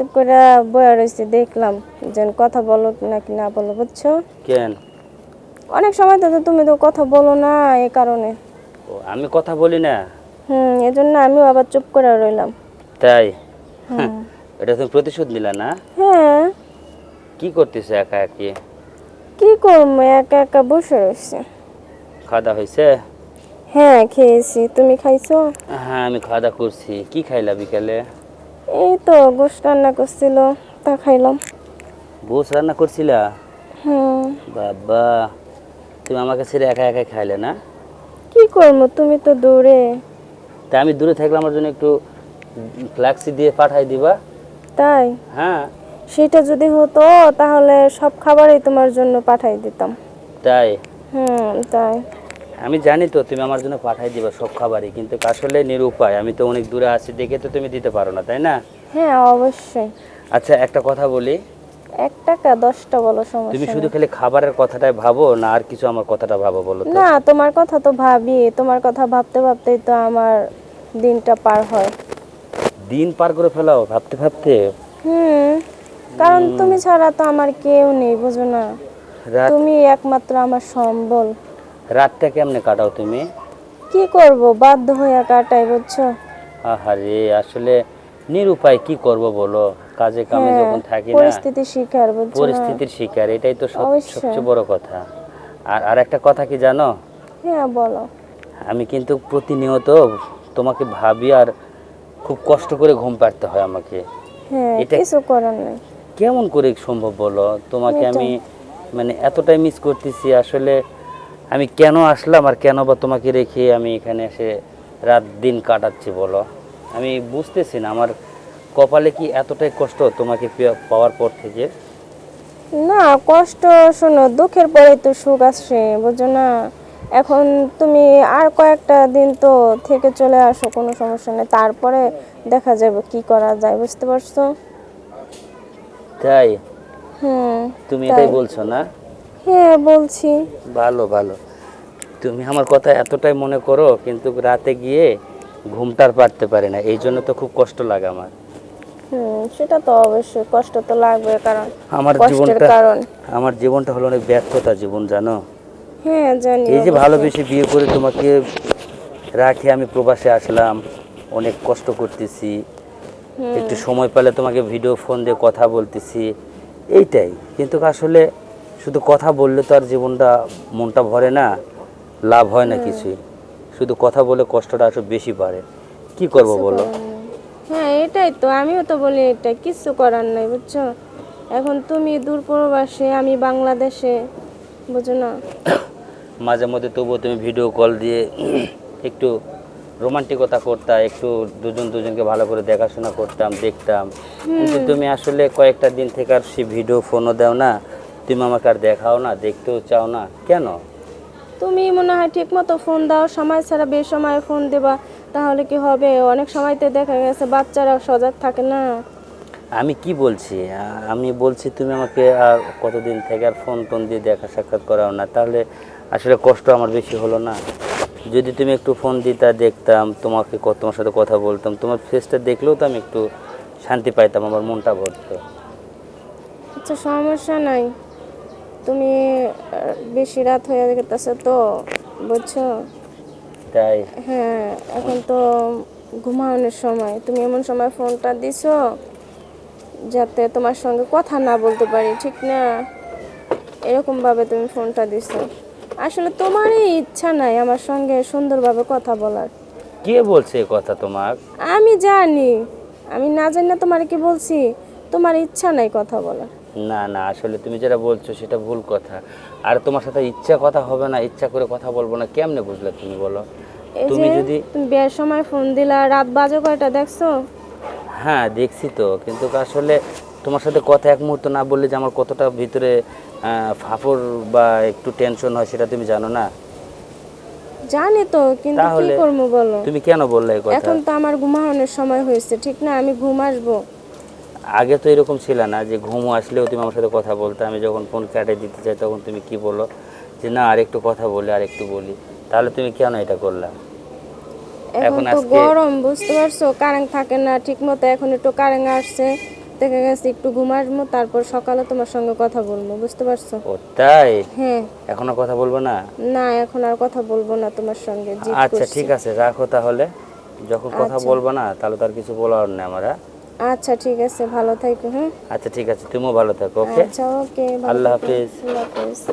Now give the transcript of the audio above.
চুপ করে বয়ে রয়েছি দেখলাম যেন কথা বলো নাকি না বলো বুঝছ? কেন? অনেক সময় তো তুমি তো কথা বলো না এ কারণে। ও আমি কথা বলি না? হুম এজন্য আমিও আবার চুপ করে রইলাম। তাই? হুম। এটা তুমি প্রতিশোধ নিলা না? হ্যাঁ। কি করতেছো একা একি? কি করব একা একা বসে রয়েছে খাওয়া হয়েছে হ্যাঁ খেয়েছি। তুমি খাইছো? হ্যাঁ আমি খাওয়া দাওয়া করছি। কি খাইলা বিকালে? এই তো গোশ রান্না করছিল তা খাইলাম। গোস রান্না করছিলা? হুম। বাবা তুমি আমাকে ছেড়ে একা একা খাইলে না? কি করব তুমি তো দূরে। তা আমি দূরে থাকলে আমার জন্য একটু ফ্ল্যাক্সি দিয়ে পাঠাই দিবা। তাই? হ্যাঁ। সেটা যদি হতো তাহলে সব খাবারই তোমার জন্য পাঠাই দিতাম। তাই? হুম তাই। আমি জানি তো তুমি আমার জন্য পাঠাই দিবা সব খাবারই কিন্তু আসলে নিরুপায়। আমি তো অনেক দূরে আছি দেখে তো তুমি দিতে পারো না তাই না? হ্যাঁ অবশ্যই। আচ্ছা একটা কথা বলি। এক টাকা দশটা বলো সমস্যা তুমি শুধু খালি খাবারের কথাটাই ভাবো না আর কিছু আমার কথাটা ভাবো বলো তো? না তোমার কথা তো ভাবি তোমার কথা ভাবতে ভাবতেই তো আমার দিনটা পার হয়। দিন পার করে ফেলাও ভাবতে ভাবতে? হুম কারণ তুমি ছাড়া তো আমার কেউ নেই বুঝো না। তুমি একমাত্র আমার সম্বল। রাতটা কেমনে কাটাও তুমি? কি করব? বাধ্য হয়ে কাটাই বুঝছ? আহারে আসলে নিরুপায় কি করব বলো? কাজে কামে হ্যাঁ, যখন থাকি না পরিস্থিতি শিকার বুঝছ পরিস্থিতির শিকার এটাই তো সবচেয়ে বড় কথা। আর আর একটা কথা কি জানো? হ্যাঁ বলো। আমি কিন্তু প্রতিনিয়ত তোমাকে ভাবি আর খুব কষ্ট করে ঘুম পাড়তে হয় আমাকে। হ্যাঁ এটা- কিছু করার নেই। কেমন করে সম্ভব বলো? তোমাকে আমি মানে এতটাই মিস করতেছি আসলে আমি কেন আসলাম আর কেন বা তোমাকে রেখে আমি এখানে এসে রাত দিন কাটাচ্ছি বলো? আমি বুঝতেছি না আমার কপালে কি এতটাই কষ্ট তোমাকে পাওয়ার পর থেকে? না কষ্ট শোনো দুঃখের পরে তো সুখ আসে বুঝো না? এখন তুমি আর কয়েকটা দিন তো থেকে চলে আসো কোনো সমস্যা নেই। তারপরে দেখা যাবে কি করা যায় বুঝতে পারছ? তাই? হুম তুমি। এটাই বলছো না? হ্যাঁ বলছি। ভালো ভালো। তুমি আমার কথা এতটাই মনে করো কিন্তু রাতে গিয়ে ঘুমটার পারতে পারি না। এই জন্য তো খুব কষ্ট লাগে আমার। হুম সেটা তো অবশ্যই। কষ্ট তো লাগবে কারণ আমার জীবনটা কারণ। আমার জীবনটা হলো অনেক ব্যর্থতা জীবন জানো? হ্যাঁ জানি এই যে। ভালোবেসে বিয়ে করে তোমাকে রাখে আমি প্রবাসে আসলাম অনেক কষ্ট করতেছি। একটু সময় পেলে তোমাকে ভিডিও ফোন দিয়ে কথা বলতেছি। এইটাই। কিন্তু আসলে শুধু কথা বললে তো আর জীবনটা মনটা ভরে না লাভ হয় না কিছুই। শুধু কথা বলে কষ্টটা আসলে বেশি বাড়ে। কি করব বলো? হ্যাঁ এটাই তো আমিও তো বলি এটা কিছু করার নাই বুঝছ? এখন তুমি দূর প্রবাসে আমি বাংলাদেশে বুঝো না? মাঝে মধ্যে তবুও তুমি ভিডিও কল দিয়ে একটু রোমান্টিকতা করতা একটু দুজন দুজনকে ভালো করে দেখাশোনা করতাম দেখতাম। কিন্তু তুমি আসলে কয়েকটা দিন থেকে আর সে ভিডিও ফোনও দাও না তুমি আমাকে আর দেখাও না দেখতেও চাও না। কেন? তুমি মনে হয় ঠিক মতো ফোন দাও সময় ছাড়া বেসময়ে ফোন দেবা তাহলে কি হবে? অনেক সময়তে দেখা গেছে বাচ্চারা সজাগ থাকে না। আমি কি বলছি? আমি বলছি তুমি আমাকে আর কতদিন থেকে আর ফোন টোন দিয়ে দেখা সাক্ষাৎ করাও না তাহলে আসলে কষ্ট আমার বেশি হলো না। যদি তুমি একটু ফোন দিতা দেখতাম তোমাকে তোমার সাথে কথা বলতাম তোমার ফেসটা দেখলেও তো আমি একটু শান্তি পাইতাম আমার মনটা ভরতো। আচ্ছা সমস্যা নাই। তুমি বেশি রাত হয়ে গেছে তো বুঝছ? তাই? হ্যাঁ এখন তো ঘুমানোর সময়। তুমি এমন সময় ফোনটা দিছো যাতে তোমার সঙ্গে কথা না বলতে পারি ঠিক না? এরকম ভাবে তুমি ফোনটা দিছো। আসলে তোমারই ইচ্ছা নাই আমার সঙ্গে সুন্দরভাবে কথা বলার। কে বলছে এ কথা তোমার? আমি জানি। আমি না জানি না তোমার কি বলছি? তোমার ইচ্ছা নাই কথা বলার। না না আসলে তুমি যেটা বলছো সেটা ভুল কথা। আর তোমার সাথে ইচ্ছা কথা হবে না ইচ্ছা করে কথা বলব না কেমনে বুঝলে তুমি বলো? তুমি যদি তুমি বিয়ের সময় ফোন দিলা রাত বাজে কয়টা দেখছ? হ্যাঁ দেখছি তো কিন্তু আসলে তোমার সাথে কথা এক মুহূর্ত না বললে যে আমার কতটা ভিতরে ফাফড় বা একটু টেনশন হয় সেটা তুমি জানো না? জানি তো কিন্তু কি করব বলো? তুমি কেন বললে এই কথা? এখন তো আমার ঘুমানোর সময় হয়েছে ঠিক না? আমি ঘুম আসব। আগে তো এরকম ছিল না যে ঘুমো আসলেও তুমি আমার সাথে কথা বলতে। আমি যখন ফোন কাটে দিতে চাই তখন তুমি কি বলো? যে না আরেকটু কথা বলি আরেকটু বলি। তাহলে তুমি কেন এটা করলাম এখন তো গরম বুঝতে পারছ? কারেন্ট থাকে না ঠিক মতো এখন একটু কারেন্ট আসছে। দেখে গেছি একটু ঘুমাবো তারপর সকালে তোমার সঙ্গে কথা বলব বুঝতে পারছ? ও তাই? হ্যাঁ। এখন আর কথা বলব না? না এখন আর কথা বলব না তোমার সঙ্গে আচ্ছা ঠিক আছে রাখো তাহলে। যখন কথা আচ্ছা। বলব না তাহলে তার কিছু বলার নেই আমরা হ্যাঁ? আচ্ছা ঠিক আছে ভালো থাকো হ্যাঁ? আচ্ছা ঠিক আছে তুমিও ভালো থাকো ওকে? আচ্ছা ওকে আল্লাহ হাফেজ। আল্লাহ হাফেজ।